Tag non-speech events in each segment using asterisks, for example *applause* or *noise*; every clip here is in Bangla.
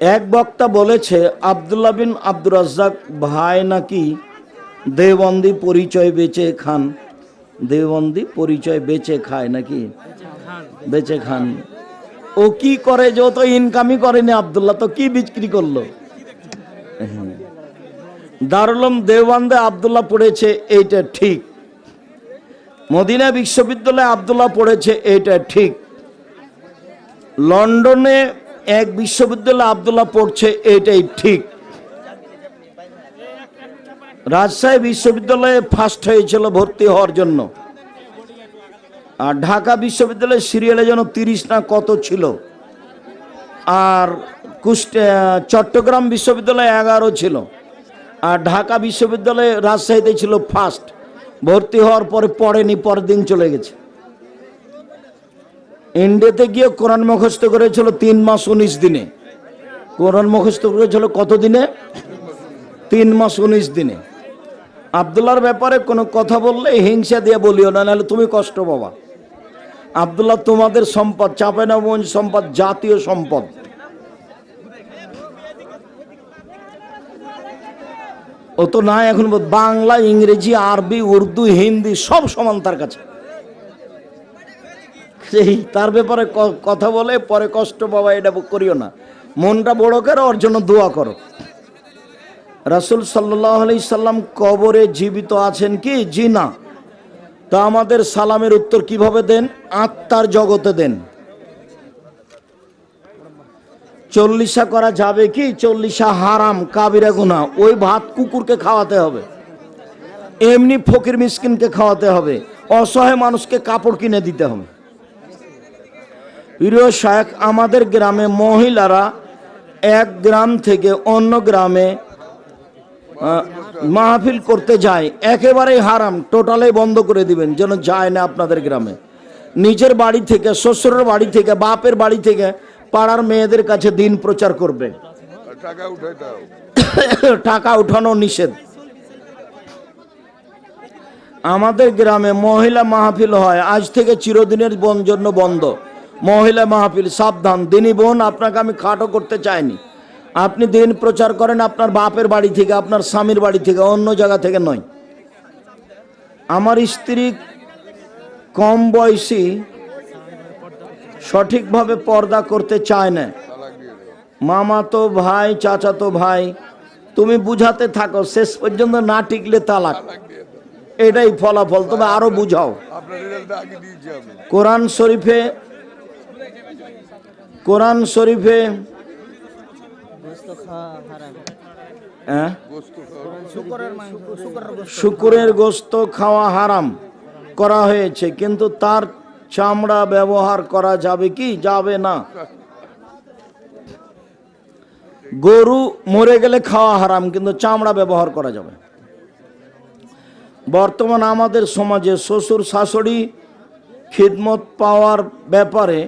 এক বক্তা বলেছে, আবদুল্লাহ বিন আব্দুর রাজ্জাক ভাই নাকি দেওবন্দি পরিচয় বেচে খান? দেওবন্দি পরিচয় বেচে খায় নাকি? বেচে খান। ও কি করে যে তো ইনকামই করেনি আবদুল্লাহ, তো কি বিক্রি করল। দারুলম দেওবন্দে আবদুল্লাহ পড়েছে, এইটা ঠিক। মদিনা বিশ্ববিদ্যালয়ে আবদুল্লাহ পড়েছে, এইটা ঠিক। লন্ডনে এক বিশ্ববিদ্যালয় আবদুল্লাহ পড়ছে, এটাই ঠিক। রাজশাহী বিশ্ববিদ্যালয়ে ফার্স্ট হয়েছিল ভর্তি হওয়ার জন্য। আর ঢাকা বিশ্ববিদ্যালয়ের সিরিয়ালে যেন তিরিশ না কত ছিল। আর কুষ্টে, চট্টগ্রাম বিশ্ববিদ্যালয়ে এগারো ছিল। আর ঢাকা বিশ্ববিদ্যালয়ে রাজশাহীতে ছিল ফার্স্ট ভর্তি হওয়ার পরে পড়েনি, পরের দিন চলে গেছে। ইন্ডিয়াতে গিয়ে কোরআন মুখস্থ করেছিল তিন মাস উনিশ দিনে। কোরআন মুখস্থ করেছিল কত দিনে? তিন মাস উনিশ দিনে। আবদুল্লার ব্যাপারে কোনো কথা বললে হিংসা দিয়ে বলিও না, নাহলে তুমি কষ্ট পাবা। আবদুল্লাহ, তোমাদের সম্পদ চাঁপাইনবাবগঞ্জ সম্পদ, জাতীয় সম্পদ। ও তো না এখন বাংলা, ইংরেজি, আরবি, উর্দু, হিন্দি সব সমান তার কাছে। সেই তার ব্যাপারে কথা বলে পরে কষ্ট বাবা এটা করিও না। মনটা বড় করো, ওর জন্য দোয়া করো। রাসুল সাল্লাহ আলি সাল্লাম কবরে জীবিত আছেন কি? জি না। তা আমাদের সালামের উত্তর কীভাবে দেন? আত্মার জগতে দেন। চল্লিশা করা যাবে কি? চল্লিশা হারাম, কাবিরা গুনা ওই ভাত কুকুরকে খাওয়াতে হবে। এমনি ফকির মিসকিনকে খাওয়াতে হবে। অসহায় মানুষকে কাপড় কিনে দিতে হবে। প্রিয় শায়েখ আমাদের গ্রামে মহিলারা এক গ্রাম থেকে অন্য গ্রামে মাহফিল করতে যায়। একেবারেই হারাম টোটালে বন্ধ করে দিবেন যেন যায় না আপনাদের গ্রামে। নিজের বাড়ি থেকে শ্বশুরের বাড়ি থেকে বাপের বাড়ি থেকে পাড়ার মেয়েদের কাছে দিন প্রচার করবে। টাকা উঠে *coughs* উঠানো নিষেধ। আমাদের গ্রামে মহিলা মাহফিল হয় আজ থেকে চিরদিনের জন্য বন্ধ। মহিলা মাহফিল সাবধান দিনী বোন আপনাকে আমি খাটো করতে চাইনি। আপনি দিন প্রচার করেন আপনার বাপের বাড়ি থেকে আপনার স্বামীর বাড়ি থেকে অন্য জায়গা থেকে নয়। আমার স্ত্রী কম বয়সী সঠিকভাবে পর্দা করতে চায় না। মামা তো ভাই চাচা তো ভাই তুমি বুঝাতে থাকো শেষ পর্যন্ত না টিকলে তালাক। এটাই ফলাফল তবে আরও বুঝাও। কোরআন শরীফে কোরআন শরীফে শুকুরের গোস্ত খাওয়া হারাম করা হয়েছে, কিন্তু তার চামড়া ব্যবহার করা যাবে কি? যাবে না। গরু মরে গেলে খাওয়া হারাম, কিন্তু চামড়া ব্যবহার করা যাবে। বর্তমান আমাদের সমাজে শ্বশুর শাশুড়ি খিদমত পাওয়ার ব্যাপারে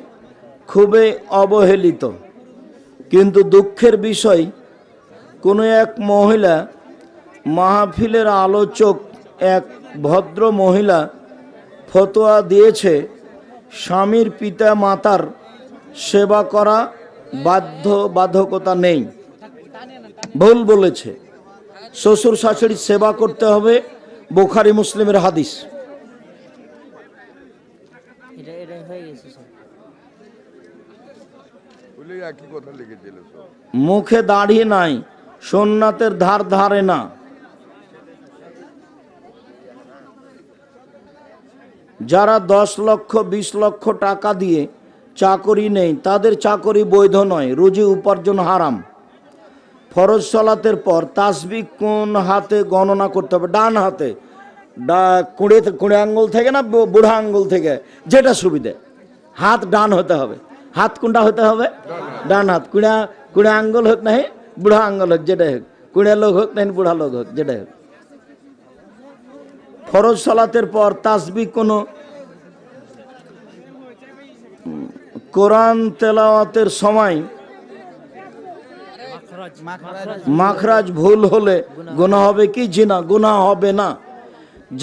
খুবই অবহেলিত। কিন্তু দুঃখের বিষয়, কোনো এক মহিলা, মাহফিলের আলোচক এক ভদ্র মহিলা ফতোয়া দিয়েছে, স্বামীর পিতা মাতার সেবা করা বাধ্য, বাধকতা নেই। ভুল বলেছে। শ্বশুর শাশুড়ির সেবা করতে হবে, বোখারি মুসলিমের হাদিস এটা এটা হয়ে গেছে স্যার বলে মুখে দাঁড়িয়ে নাই, সোননাথের ধার ধারে না। যারা দশ লক্ষ, বিশ লক্ষ টাকা দিয়ে চাকরি নেই, তাদের চাকরি বৈধ নয়, রুজি উপার্জন হারাম। ফরজ সলাতের পর তাসবি কোন হাতে গণনা করতে হবে? ডান হাতে। ডা, কুড়ে কুড়ে আঙ্গুল থেকে না বুড়া আঙ্গুল থেকে? যেটা সুবিধে। হাত ডান হতে হবে। হাত কোনটা হতে হবে। ডান হাত। কুড়া, কুড়ে আঙ্গুল হোক নাই বুড়া আঙ্গুল হোক, যেটাই হোক। কুড়ে লোক হোক নাই বুড়া লোক হোক, যেটাই হোক। ফরজ সলাতের পর তাসবি কোনো কোরআন তেলাওয়াতের সময় মাখরাজ ভুল হলে গুণা হবে কি জিনা? গুণা হবে না।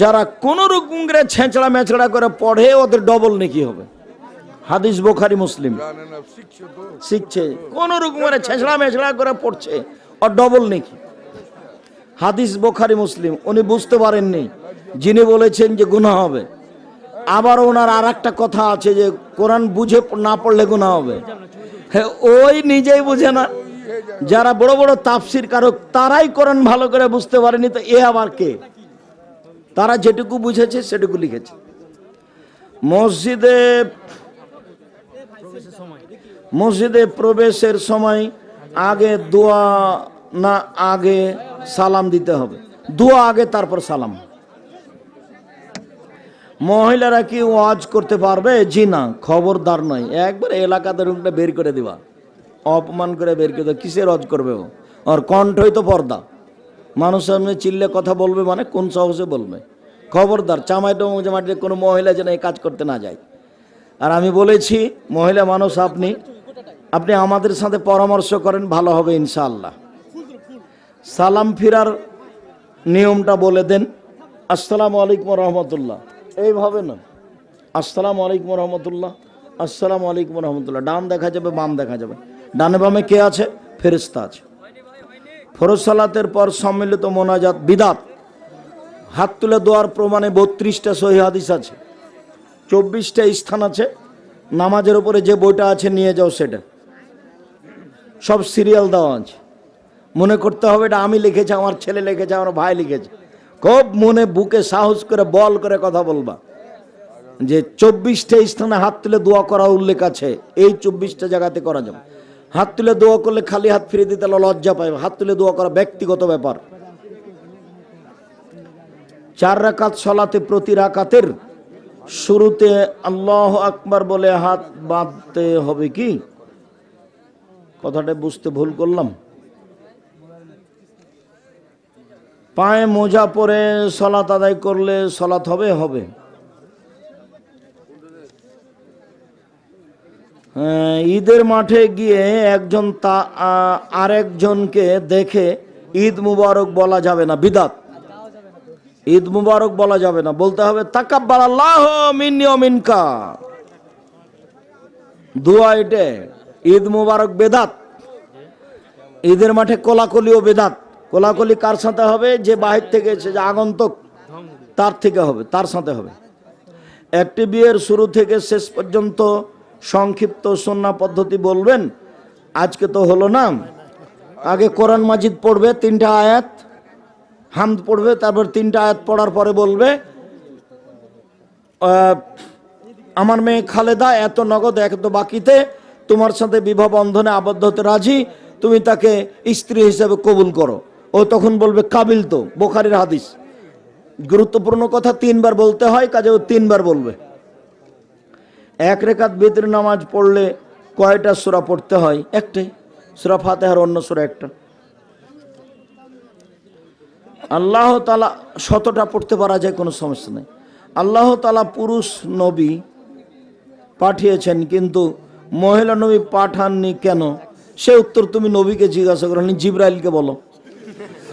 যারা কোন রকম ছেঁচড়া মেচড়া করে পড়ে, ওদের ডবল নাকি হবে। হাদিস বোখারি মুসলিম। শিখছে। কোন রকমের ছেঁচড়া মেছড়া করে পড়ছে। আর ডবল নাকি। হাদিস বোখারি মুসলিম, উনি বুঝতে পারেননি। যিনি বলেছেন যে গুনাহ হবে। আবার ওনার আর একটা কথা আছে যে কোরআন বুঝে না পড়লে গুনাহ হবে। হ্যাঁ ওই নিজেই বুঝে না। যারা বড় বড় তাফসির কারক, তারাই কোরআন ভালো করে বুঝতে পারেনি, তো এ আবার কে? তারা যেটুকু বুঝেছে, সেটুকু লিখেছে। মসজিদে মসজিদে প্রবেশের সময় আগে দোয়া না আগে সালাম দিতে হবে। দোয়া আগে, তারপর সালাম। মহিলারা কি ওয়াজ করতে পারবে? জি না, খবরদার নয়। একবার এলাকাতে রুমটা বের করে দিবা। অপমান করে বের করে দেওয়া কিসের ওয়াজ করবে ও? আর কণ্ঠই তো পর্দা। মানুষ সামনে চিল্লে কথা বলবে মানে কোন সাহসে বলবে? খবরদার চামাইটো মাটিতে কোনো মহিলা যেন এই কাজ করতে না যায়। আর আমি বলেছি, মহিলা মানুষ আপনি আপনি আমাদের সাথে পরামর্শ করেন, ভালো হবে ইনশাআল্লাহ। সালাম ফিরার নিয়মটা বলে দেন। আসসালামু আলাইকুম রহমতুল্লাহ। এইভাবে না। আসসালামু আলাইকুম রহমতুল্লাহ। আসসালামু আলাইকুম রহমতুল্লাহ। ডান দেখা যাবে, বাম দেখা যাবে। ডানে বামে কে আছে? ফেরিস্তা আছে। ফরজ সালাতের পর সম্মিলিত মোনাজাত, বিদাত। হাত তুলে দেওয়ার প্রমাণে বত্রিশটা সহি হাদিস আছে। চব্বিশটা স্থান আছে। নামাজের উপরে যে বইটা আছে, নিয়ে যাও সেটা। সব সিরিয়াল দেওয়া আছে। মনে করতে হবে এটা আমি লিখেছি, আমার ছেলে লিখেছে, আমার ভাই লিখেছে। খুব মনে বুকে সাহস করে, বল করে কথা বলবা। যে চব্বিশটা স্থানে হাত তুলে দোয়া করা উল্লেখ আছে, এই চব্বিশটা জায়গাতে করা যাবে। হাত তুলে দোয়া করলে খালি হাত ফিরে দিতে লজ্জা পাবে হাত তুলে দোয়া করা ব্যক্তিগত ব্যাপার। চার রাকাত সলাতে প্রতি রাকাতের শুরুতে আল্লাহ আকবার বলে হাত বাঁধতে হবে কি? কথাটা বুঝতে ভুল করলাম। পায়ে মোজা পরে সলাত আদায় করলে সলাত হবে? হবে। হ্যাঁ, ঈদের মাঠে গিয়ে একজন তা আরেকজনকে দেখে ঈদ মুবারক বলা যাবে না বিদাত। ঈদ মুবারক বলা যাবে না। বলতে হবে, তাকাব্বাল আল্লাহ মিনকা। দোয়া এটে, ঈদ মুবারক বেদাত। ঈদের মাঠে কোলাকুলিও বেদাত। কোলাকলি কার সাথে হবে? যে বাহির থেকে এসে, যে আগন্তক, তার থেকে হবে, তার সাথে হবে। একটি বিয়ের শুরু থেকে শেষ পর্যন্ত সংক্ষিপ্ত সন্না পদ্ধতি বলবেন? আজকে তো হলো না। আগে কোরআন মাজিদ পড়বে তিনটা আয়াত। হামদ পড়বে, তারপর তিনটা আয়াত পড়ার পরে বলবে আমার মেয়ে খালেদা এত নগদ, এত বাকিতে তোমার সাথে বিবাহ বন্ধনে আবদ্ধ হতে রাজি, তুমি তাকে স্ত্রী হিসেবে কবুল করো। ও তখন বলবে, কাবিল তো, বোখারির হাদিস। গুরুত্বপূর্ণ কথা, তিনবার বলতে হয়, কাজে ও তিনবার বলবে। এক রেখাত বেতের নামাজ পড়লে কয়টা সুরা পড়তে হয়? একটাই। সুরা ফাতেহার অন্য সুরা একটা। আল্লাহ তালা শতটা পড়তে পারা যায়, কোনো সমস্যা নেই। আল্লাহ তালা পুরুষ নবী পাঠিয়েছেন, কিন্তু মহিলা নবী পাঠাননি কেন? সে উত্তর তুমি নবীকে জিজ্ঞাসা করো জিব্রাইলকে বলো।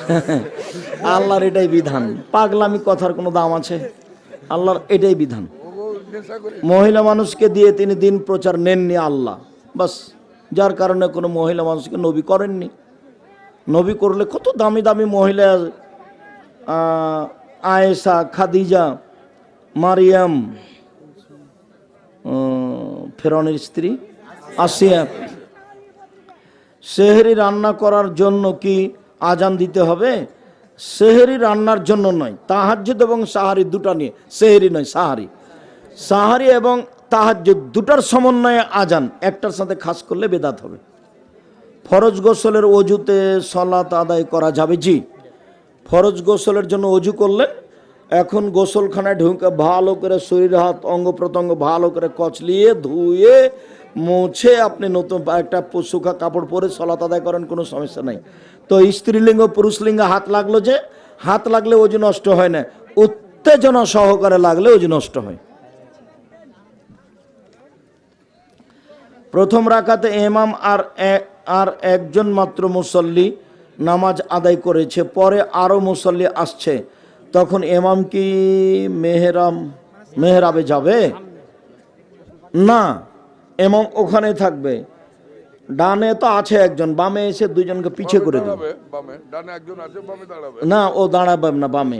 *laughs* আল্লাহর এটাই বিধান। পাগলামি কথার কোনো দাম আছে? আল্লাহর এটাই বিধান। মহিলা মানুষকে দিয়ে তিনি দিন প্রচার নেননি আল্লাহ। বাস, যার কারণে কোনো মহিলা মানুষকে নবী করেননি। নবী করলে কত দামি দামি মহিলা আয়েশা, খাদিজা, মারিয়াম ফেরনের স্ত্রী, আসিয়া, সেহেরি রান্না করার জন্য কি আজান দিতে হবে? সেহেরি রান্নার জন্য নয়, তাহাজ্জুদ এবং সাহারি দুটা নিয়ে, সেহেরি নয়, সাহারি। সাহারি এবং তাহাজ্জুদ দুটার সমন্বয়ে আজান, একটার সাথে খাস করলে বেদাত হবে। ফরজ গোসলের অজুতে সলাত আদায় করা যাবে, জি। ফরজ গোসলের জন্য অজু করলেন। এখন গোসলখানায় ঢুকে ভালো করে শরীর, হাত, অঙ্গ প্রত্যঙ্গ ভালো করে কচলিয়ে, ধুয়ে, মুছে আপনি নতুন একটা শুকা কাপড় পরে সলাত আদায় করেন, কোনো সমস্যা নাই। তো স্ত্রীলিঙ্গ, পুরুষলিঙ্গ হাত লাগল যে, হাত লাগলে অজু নষ্ট হয় না, উত্তেজনা সহকারে লাগলে অজু নষ্ট হয়। প্রথম রাখাতে এমাম আর আর একজন মাত্র মুসল্লি নামাজ আদায় করেছে পরে আরও মুসল্লি আসছে। তখন এমাম কি মেহরাম মেহরাবে যাবে? না এমাম ওখানে থাকবে। ডানে তো আছে একজন বামে এসে দুইজনকে পিছে করে দিবে। না ও দাঁড়াবে না বামে।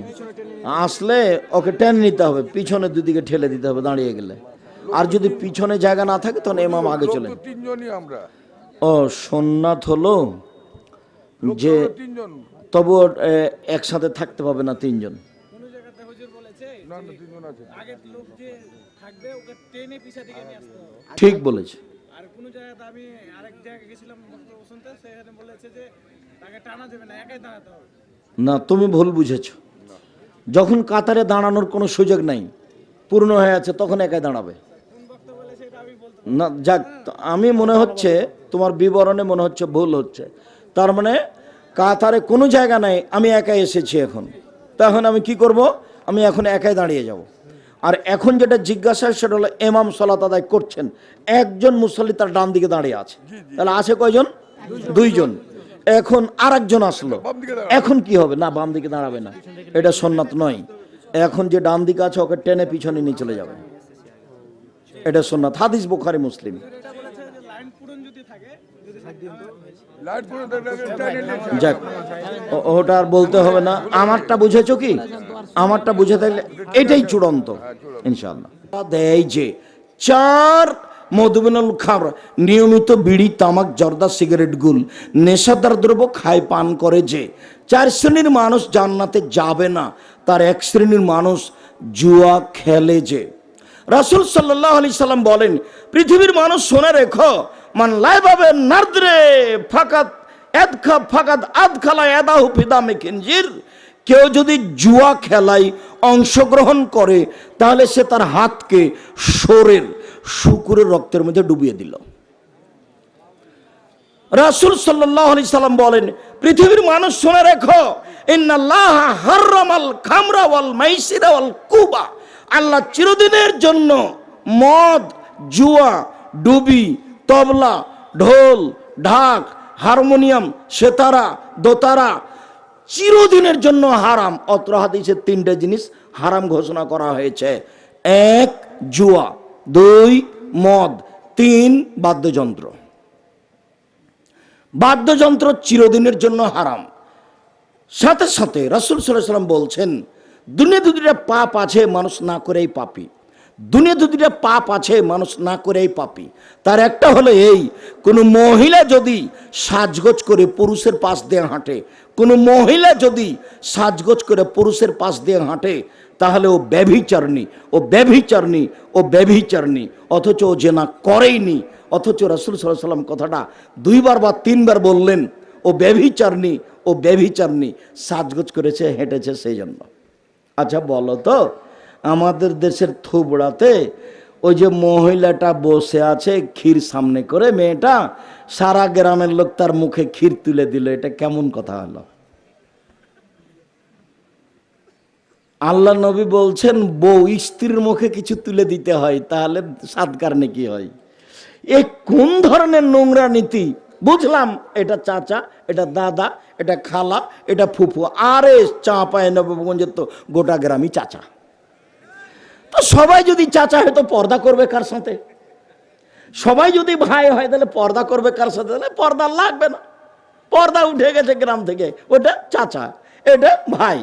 আসলে ওকে টেনে নিতে হবে পিছনে দুদিকে ঠেলে দিতে হবে দাঁড়িয়ে গেলে। আর যদি পিছনে জায়গা না থাকে তখন এমাম আগে চলে। ও সোননাথ হলো যে তবুও একসাথে থাকতে পাবে না তিনজন। কোনো জায়গাতে হুজুর বলেছে না না তিনজন আছে। আগের লোক যে থাকবে ওকে ট্রেনে পিছা দিকে নিয়ে আসতে হবে। ঠিক বলেছে। আর কোনো জায়গাতে আমি আরেক জায়গায় গেছিলাম শুনতে সেখানে বলেছে যে তাকে টানা যাবে না একাই দাঁড়াতে হবে। না তুমি ভুল বুঝেছ। যখন কাতারে দাঁড়ানোর কোনো সুযোগ নাই পূর্ণ হয়ে আছে তখন একাই দাঁড়াবে। কোন বক্তব্য বলেছে এটা আমি বলতে না যাক আমি মনে হচ্ছে তোমার বিবরণে মনে হচ্ছে ভুল হচ্ছে। তার মানে কাতারে কোনো জায়গা নাই আমি একাই এসেছি এখন। তখন আমি কি করব? আমি এখন একাই দাঁড়িয়ে যাব। আর এখন যেটা জিজ্ঞাসা সেটা হলো এমাম সলাত আদায় করছেন। একজন মুসল্লি তার ডান দিকে দাঁড়িয়ে আছে। তাহলে আছে কয়জন? দুইজন। এখন আর একজন আসলো। এখন কি হবে? না বাম দিকে দাঁড়াবে না। এটা সন্ন্যাত নয়। এখন যে ডান দিকে আছে ওকে টেনে পিছনে নিয়ে চলে যাবে। এটা সন্ন্যাত হাদিস বুখারি মুসলিম। যাক ওটা আর বলতে হবে না। আমারটা বুঝেছ কি? আমারটা বুঝে থাকলে এটাই চূড়ান্ত ইনশাল্লাহ দেয় যে চার মধুবিনুল নিয়মিত বিড়ি, তামাক, জর্দা, সিগারেট গুল, নেশাদার দ্রব্য খায়, পান করে যে চার শ্রেণির মানুষ জান্নাতে যাবে না, তার এক শ্রেণির মানুষ জুয়া খেলে যে। রাসুল সাল্লাহ আলি সাল্লাম বলেন, পৃথিবীর মানুষ শোনে রেখো মান লাইভাবে নার্দ্রে ফাকাত, এদখা ফাকাত আদখালা এদাহু ফিদামে খিনজির কেউ যদি জুয়া খেলায় অংশগ্রহণ করে, তাহলে সে তার হাতকে সোরের শুকুরের রক্তের মধ্যে ডুবিয়ে দিল। রাসুল সাল্লাহ আলি সাল্লাম বলেন, পৃথিবীর মানুষ শুনে রেখো আল্লাহ চিরদিনের জন্য মদ, জুয়া, ডুবি তবলা, ঢোল, ঢাক, হারমোনিয়াম, সেতারা, দোতারা চিরদিনের জন্য হারাম। অত্র হাদিসের তিনটে জিনিস হারাম ঘোষণা করা হয়েছে। এক, জুয়া। দুই, মদ। তিন, বাদ্যযন্ত্র। বাদ্যযন্ত্র চিরদিনের জন্য হারাম। সাথে সাথে রাসুল সাল্লাম বলছেন দুনিয়া দুদিটা পাপ আছে, মানুষ না করেই পাপি। দুনিয়া দুদিটা পাপ আছে, মানুষ না করেই পাপি। তার একটা হলো এই, কোনো মহিলা যদি সাজগোজ করে পুরুষের পাশ দিয়ে হাঁটে, কোনো মহিলা যদি সাজগোজ করে পুরুষের পাশ দিয়ে হাঁটে, তাহলে ও ব্যভিচারণী ও ব্যভিচারণী ও ব্যভিচারণী, অথচ ও যে না করেইনি, অথচ রাসুল সাল্লাহ সাল্লাম কথাটা দুইবার বা তিনবার বললেন, ও ব্যভিচারণী ও ব্যভিচারণী, সাজগোজ করেছে, হেঁটেছে সেই জন্য। আচ্ছা বলো তো আমাদের দেশের থুবড়াতে ওই যে মহিলাটা বসে আছে, ক্ষীর সামনে করে মেয়েটা, সারা গ্রামের লোক তার মুখে ক্ষীর তুলে দিল। এটা কেমন কথা হলো? আল্লাহ নবী বলছেন, বউ, স্ত্রীর মুখে কিছু তুলে দিতে হয়, তাহলে সাদকার নাকি হয়। এ কোন ধরনের নোংরা নীতি? বুঝলাম, এটা চাচা, এটা দাদা, এটা খালা, এটা ফুফু, আরে চা পায় নবগঞ্জের তো গোটা গ্রামই চাচা। তো সবাই যদি চাচা হয় তো পর্দা করবে কার সাথে? সবাই যদি ভাই হয় তাহলে পর্দা করবে কার সাথে? তাহলে পর্দা লাগবে না। পর্দা উঠে গেছে গ্রাম থেকে। ওটা চাচা, এটা ভাই।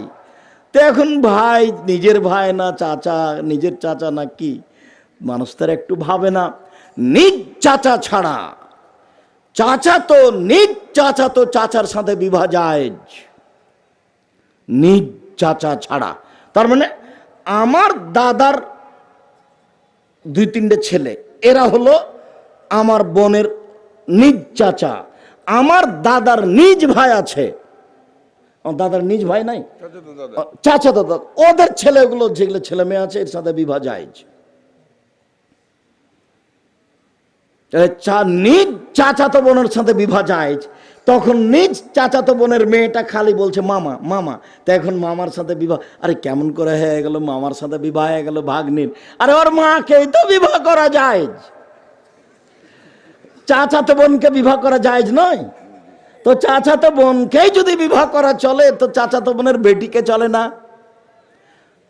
তো এখন ভাই নিজের ভাই না চাচা, নিজের চাচা না কি? মানুষ তার একটু ভাবে না। নিজ চাচা ছাড়া। চাচা তো, নিজ চাচা তো চাচার সাথে বিবাহ যায়। নিজ চাচা ছাড়া। তার মানে আমার দাদার দুই তিনটে ছেলে। এরা হলো আমার বোনের নিজ চাচা। আমার দাদার নিজ ভাই আছে। দাদার নিজ ভাই নাই? চাচা দাদা। চাচা ওদের ছেলেগুলো যেগুলো ছেলে মেয়ে আছে এর সাথে বিবাহ যায়। চা নিজ চাচাতো বোনের সাথে বিবাহ যায়। তখন নিজ চাচাতো বোনের মেয়েটা খালি বলছে, মামা মামা। তো এখন মামার সাথে বিবাহ, আরে কেমন করে হয়ে গেল, মামার সাথে বিবাহ হয়ে গেল ভাগ্নির। আরে ওর মাকেই তো বিবাহ করা যায় চাচাতো বোনকে বিবাহ করা যায় নয়। তো চাচাতো বোনকেই যদি বিবাহ করা চলে, তো চাচাতো বোনের বেটিকে চলে না।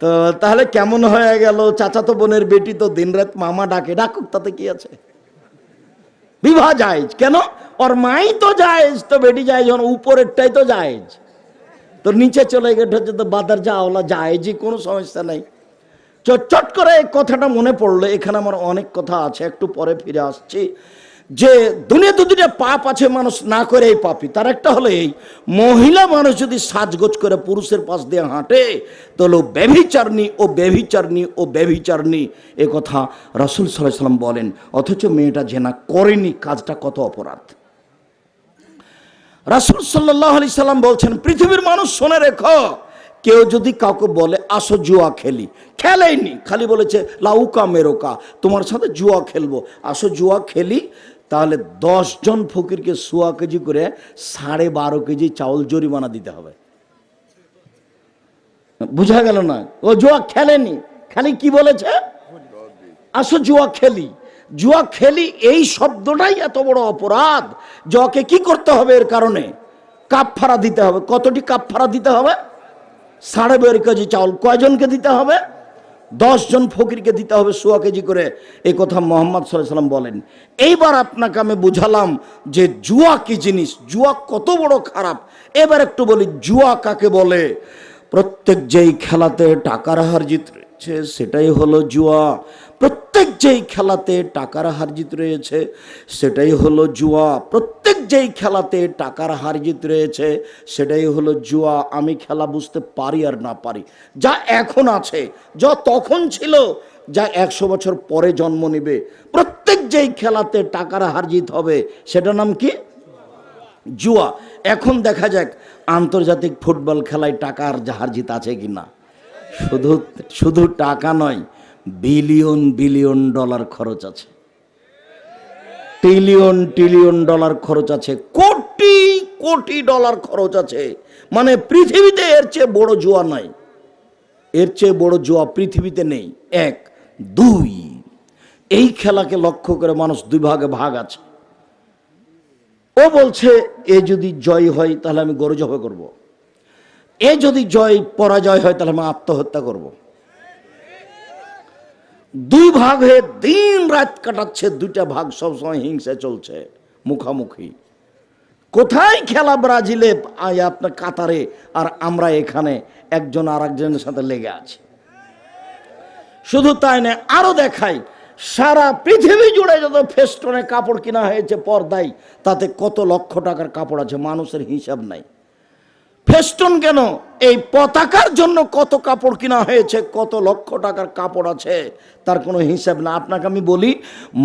তো তাহলে কেমন হয়ে গেল? চাচাতো বোনের বেটি তো দিনরাত মামা ডাকে, ডাকুক, তাতে কি আছে? বিবাহ জায়েজ কেন? ওর মাই তো জায়েজ তো বেটি যায় ওর উপরেরটাই তো জায়েজ তো নিচে চলে গেছে হচ্ছে তো বাদার যা ওলা কোনো সমস্যা নেই। চট করে এই কথাটা মনে পড়ল, এখানে আমার অনেক কথা আছে, একটু পরে ফিরে আসছি। যে দুনিয়া দুদিনে পাপ আছে, মানুষ না করে এই পাপি। তার একটা হলো এই, মহিলা মানুষ যদি সাজগোজ করে পুরুষের পাশ দিয়ে হাঁটে তাহলে ব্যভিচারণী ও ব্যভিচারণী ও ব্যভিচারণী। এ কথা রসুল সাল্লাহ সাল্লাম বলেন, অথচ মেয়েটা জেনা করেনি কাজটা কত অপরাধ। রাসুল সাল্লাহ আলি সাল্লাম বলছেন, পৃথিবীর মানুষ শোনে রেখো, কেউ যদি কাউকে বলে, আসো জুয়া খেলি খেলেইনি, খালি বলেছে, লাউকা মেরোকা, তোমার সাথে জুয়া খেলব আসো জুয়া খেলি তাহলে জন ফকিরকে সোয়া কেজি করে সাড়ে বারো কেজি চাউল জরিমানা দিতে হবে। বুঝা গেল না? ও জুয়া খেলেনি। খালি কি বলেছে? আসো জুয়া খেলি। জুয়া খেলি এই শব্দটাই এত বড় অপরাধ। জকে কি করতে হবে এর কারণে? কাপ ফাড়া দিতে হবে। কতটি কাপ ফাড়া দিতে হবে? সাড়ে বারো কেজি চাউল কয়জনকে দিতে হবে? দশ জন ফকিরকে দিতে হবে সোয়া কেজি করে। এই কথা মোহাম্মদ সাল্লাম বলেন। এইবার আপনাকে আমি বুঝালাম যে জুয়া কি জিনিস? জুয়া কত বড় খারাপ। এবার একটু বলি, জুয়া কাকে বলে? প্রত্যেক যেই খেলাতে টাকার হার জিত সেটাই হলো জুয়া। প্রত্যেক যেই খেলাতে টাকার হার জিত রয়েছে, সেটাই হলো জুয়া। প্রত্যেক যেই খেলাতে টাকার হার জিত রয়েছে, সেটাই হলো জুয়া। আমি খেলা বুঝতে পারি আর না পারি। যা এখন আছে, যা তখন ছিল, যা একশো বছর পরে জন্ম নেবে। প্রত্যেক যেই খেলাতে টাকার হার জিত হবে, সেটার নাম কি? জুয়া। এখন দেখা যাক আন্তর্জাতিক ফুটবল খেলায় টাকার হার জিত আছে কি না শুধু শুধু টাকা নয় বিলিয়ন বিলিয়ন ডলার খরচ আছে। ট্রিলিয়ন ট্রিলিয়ন ডলার খরচ আছে। কোটি কোটি ডলার খরচ আছে। মানে পৃথিবীতে এর চেয়ে বড় জুয়া নাই। এর চেয়ে বড় জুয়া পৃথিবীতে নেই। এক, দুই, এই খেলাকে লক্ষ্য করে মানুষ দুই ভাগে ভাগ আছে। ও বলছে, এ যদি জয় হয়, তাহলে আমি গরু জবাই করব। এ যদি জয়, পরাজয় হয়, তাহলে আমি আত্মহত্যা করব। দুই ভাগ হয়ে দিন রাত কাটাচ্ছে, দুইটা ভাগ সবসময় হিংসা চলছে, মুখামুখি। কোথায় খেলা ব্রাজিলে? আপনার কাতারে, আর আমরা এখানে একজন আর একজনের সাথে লেগে আছি। শুধু তাই না আরও দেখাই, সারা পৃথিবী জুড়ে যত ফেস্টনে কাপড় কিনা হয়েছে পর্দায়, তাতে কত লক্ষ টাকার কাপড় আছে, মানুষের হিসাব নাই। ফেস্টন কেন? এই পতাকার জন্য কত কাপড় কিনা হয়েছে, কত লক্ষ টাকার কাপড় আছে, তার কোনো হিসাব না। আপনাকে আমি বলি,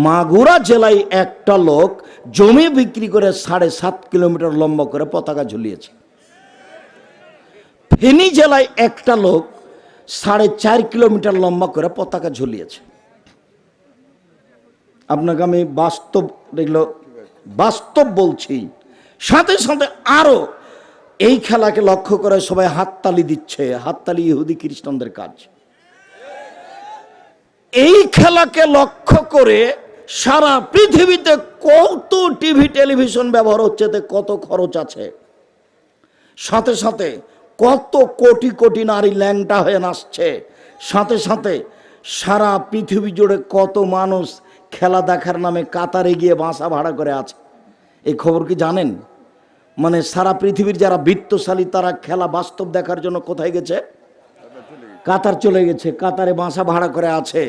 মাগুরা জেলায় একটা লোক জমি বিক্রি করে সাড়ে সাত কিলোমিটার লম্বা করে পতাকা ঝুলিয়েছে। ফেনী জেলায় একটা লোক সাড়ে চার কিলোমিটার লম্বা করে পতাকা ঝুলিয়েছে। আপনাকে আমি বাস্তব, এগুলো বাস্তব বলছি। সাথে সাথে আরও এই খেলাকে লক্ষ্য করে সবাই হাততালি দিচ্ছে, হাততালি ইহুদি খ্রিস্টানদের কাজ। এই খেলাকে লক্ষ্য করে সারা পৃথিবীতে কত টিভি, টেলিভিশন ব্যবহার হচ্ছে কত খরচ আছে। সাথে সাথে কত কোটি কোটি নারী ল্যাংটা হয়ে নাচছে। সাথে সাথে সারা পৃথিবী জুড়ে কত মানুষ খেলা দেখার নামে কাতারে গিয়ে বাসা ভাড়া করে আছে। এই খবর কি জানেন? মানে সারা পৃথিবীর যারা বৃত্তশালী, তারা খেলা বাস্তব দেখার জন্য কোথায় গেছে? কাতার চলে গেছে। কাতারে বাসা ভাড়া করে আছে।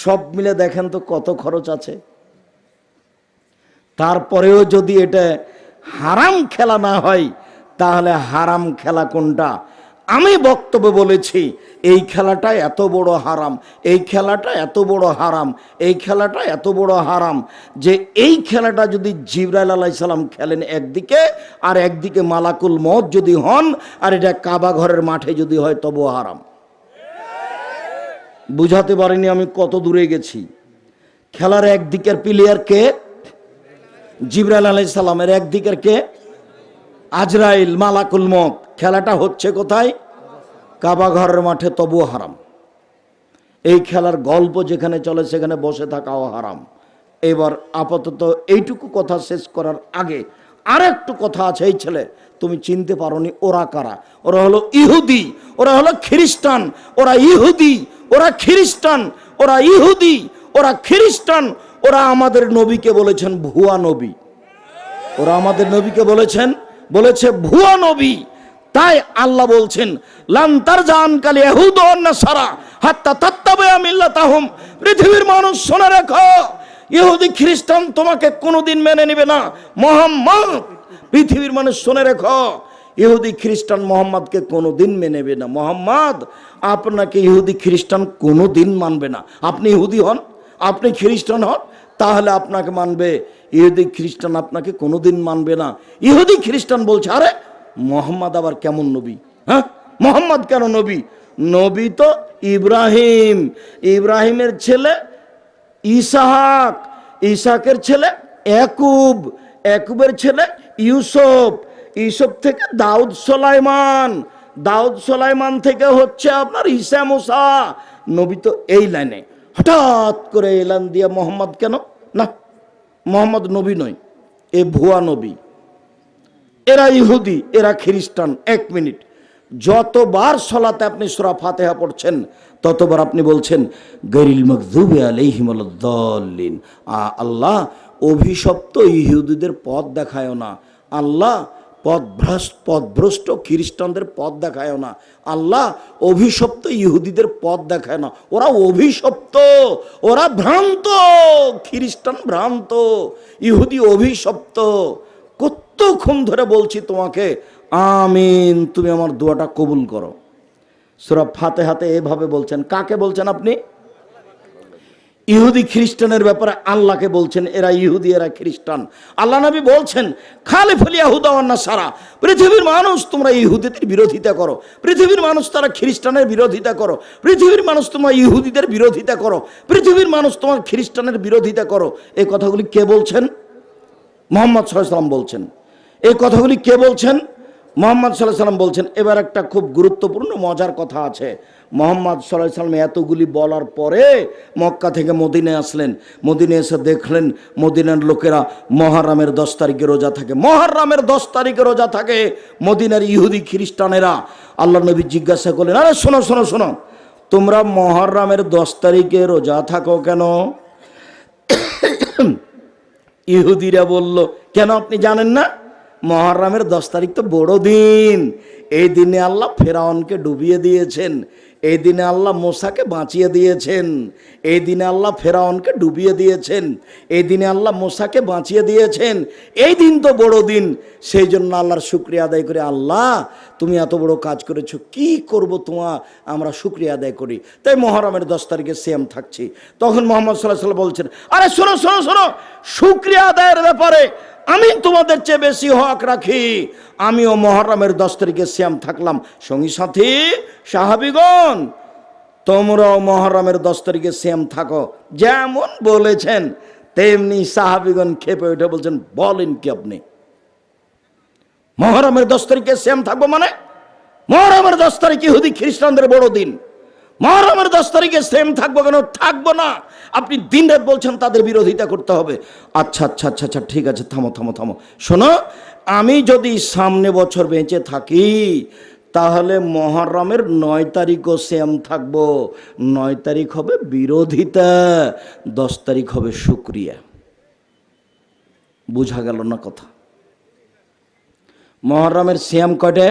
সব মিলে দেখেন তো কত খরচ আছে। তারপরেও যদি এটা হারাম খেলা না হয়, তাহলে হারাম খেলা কোনটা? আমি বক্তব্য বলেছি, এই খেলাটা এত বড় হারাম, এই খেলাটা এত বড় হারাম, এই খেলাটা এত বড় হারাম যে এই খেলাটা যদি জিবরাইল আলাই সালাম খেলেন একদিকে আর একদিকে মালাকুল মত যদি হন, আর এটা কাবা ঘরের মাঠে যদি হয় তবুও হারাম। বুঝাতে পারিনি আমি কত দূরে গেছি। খেলার একদিকের প্লেয়ার কে? জিবরাইল আলাই সালামের একদিকের কে? আজরাইল, মালাকুল মত খেলাটা হচ্ছে কোথায়? কাবা ঘরের মাঠে তবুও হারাম। এই খেলার গল্প যেখানে চলে সেখানে বসে থাকাও হারাম। এবার আপাতত এইটুকু কথা শেষ করার আগে আর একটু কথা আছে, এই ছেলে, তুমি চিনতে পারোনি, ওরা কারা? ওরা হলো ইহুদি, ওরা হলো খ্রিস্টান, ওরা ইহুদি, ওরা খ্রিস্টান, ওরা ইহুদি, ওরা খ্রিস্টান, ওরা আমাদের নবীকে বলেছেন ভুয়া নবী। ওরা আমাদের নবীকে বলেছেন, বলেছে ভুয়া নবী। তাই আল্লাহ বলছেন লান্তার জান কালি এহুদ সারা হাত্তা তাত্তাবে আমিল্লাতাহুম পৃথিবীর মানুষ শোনা রেখো, ইহুদি খ্রিস্টান তোমাকে কোনোদিন মেনে নেবে না। মোহাম্মদ, পৃথিবীর মানুষ শুনে রেখো, ইহুদি খ্রিস্টান মোহাম্মদকে কোনোদিন মেনে নেবে না। মোহাম্মদ, আপনাকে ইহুদি খ্রিস্টান কোনোদিন মানবে না। আপনি ইহুদি হন, আপনি খ্রিস্টান হন, তাহলে আপনাকে মানবে, ইহুদি খ্রিস্টান আপনাকে কোনোদিন মানবে না। ইহুদি খ্রিস্টান বলছে, আরে মোহাম্মদ আবার কেমন নবী? হ্যাঁ? মোহাম্মদ কেন নবী? নবী তো ইব্রাহিম। ইব্রাহিমের ছেলে ইসাহাক। ইসাকের ছেলে একুব একুবের ছেলে ইউসুফ। ইউসুফ থেকে দাউদ সোলাইমান। দাউদ সোলাইমান থেকে হচ্ছে আপনার ঈসা মুসা। নবী তো এই লাইনে। হঠাৎ করে এলান দিয়ে মোহাম্মদ কেন? না, মোহাম্মদ নবী নয়, এ ভুয়া নবী। এরা ইহুদি, এরা খ্রিস্টান। এক মিনিট। যতবার সলাতে আপনি সুরা ফাতেহা পড়ছেন, ততবার আপনি বলছেন, গরিল মকদুবে আলাইহিমুদ্দলিন আল্লাহ, অভিশপ্ত ইহুদিদের পথ দেখায় না। আল্লাহ পদভ্রষ্ট পদভ্রষ্ট খ্রিস্টানদের পথ দেখায় না। আল্লাহ, অভিশপ্ত ইহুদিদের পথ দেখায় না। ওরা অভিশপ্ত, ওরা ভ্রান্ত, খ্রিস্টান ভ্রান্ত, ইহুদি অভিশপ্ত। কতক্ষণ ধরে বলছি তোমাকে, আমিন, তুমি আমার দোয়াটা কবুল করো। সুরা ফাতে হাতে এভাবে বলছেন, কাকে বলছেন আপনি? ইহুদি খ্রিস্টানের ব্যাপারে আল্লাহকে বলছেন, এরা ইহুদি, এরা খ্রিস্টান। আল্লাহ নবী বলছেন খালে ফলিয়া হুদাওয়ান্না সারা পৃথিবীর মানুষ তোমরা ইহুদিদের বিরোধিতা করো, পৃথিবীর মানুষ তারা খ্রিস্টানের বিরোধিতা করো, পৃথিবীর মানুষ তোমরা ইহুদিদের বিরোধিতা করো, পৃথিবীর মানুষ তোমার খ্রিস্টানের বিরোধিতা করো। এই কথাগুলি কে বলছেন? মোহাম্মদ সাল্লাম বলছেন। এই কথাগুলি কে বলছেন? মোহাম্মদ সাল্লাহ সাল্লাম বলছেন, এবার একটা খুব গুরুত্বপূর্ণ, মজার কথা আছে। মোহাম্মদ সাল্লাহ সাল্লাম এতগুলি বলার পরে মক্কা থেকে মদিনে আসলেন। মদিনে এসে দেখলেন, মদিনার লোকেরা মহারামের দশ তারিখে রোজা থাকে। মহারামের দশ তারিখে রোজা থাকে। মদিনার ইহুদি খ্রিস্টানেরা আল্লাহ নবী জিজ্ঞাসা করলেন, আরে শোনো শোনো শোনো, তোমরা মহারামের দশ তারিখে রোজা থাকো কেন? *coughs* ইহুদিরা বলল, কেন আপনি জানেন না? মহরমের দশ তারিখ তো বড় দিন। এই দিনে আল্লাহ ফেরাউনকে ডুবিয়ে দিয়েছেন। এই দিনে আল্লাহ মোসাকে বাঁচিয়ে দিয়েছেন। এই দিনে আল্লাহ ফেরাউনকে ডুবিয়ে দিয়েছেন। এই দিনে আল্লাহ মোসাকে বাঁচিয়ে দিয়েছেন। এই দিন তো বড় দিন। সেই জন্য আল্লাহর শুক্রিয়া আদায় করে আল্লাহ তুমি এত বড় কাজ করেছ, কি করব তোমার আমরা শুক্রিয়া আদায় করি। তাই মহরমের দশ তারিখে সেম থাকছি। তখন মোহাম্মদ সাল্লাহ সাল্লাম বলছেন, আরে শোনো শোনো শোনো, শুক্রিয়া আদায়ের ব্যাপারে আমি তোমাদের চেয়ে বেশি হক রাখি। আমিও মহরমের দশ তারিখে শ্যাম থাকলাম। সঙ্গী সাথী, সাহাবিগণ, তোমরাও মহরমের দশ তারিখে শ্যাম থাকো। যেমন বলেছেন, তেমনি সাহাবিগণ খেপে উঠে বলছেন, বলেন কি আপনি? মহরমের দশ তারিখে শ্যাম থাকব মানে? মহরমের দশ তারিখ ইহুদি খ্রিস্টানদের বড় দিন। মহরমের দশ তারিখে সেম থাকব কেন? থাকব না। আপনি দিন রাত বলছেন তাদের বিরোধিতা করতে হবে। আচ্ছা আচ্ছা আচ্ছা আচ্ছা ঠিক আছে, থামো থামো থামো। শোনো, আমি যদি সামনে বছর বেঁচে থাকি, তাহলে মহরমের নয় তারিখও সেম থাকব। নয় তারিখ হবে বিরোধিতা, দশ তারিখ হবে শুক্রিয়া। বোঝা গেল না কথা? মহরমের শ্যাম কটে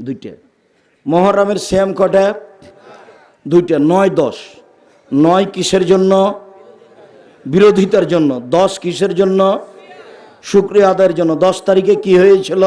দুইটা। মহরমের শ্যাম কটে দুইটা। নয় দশ। নয় কিসের জন্য? বিরোধিতার জন্য। দশ কিসের জন্য? শুক্রিয়া আদায়ের জন্য। দশ তারিখে কি হয়েছিল?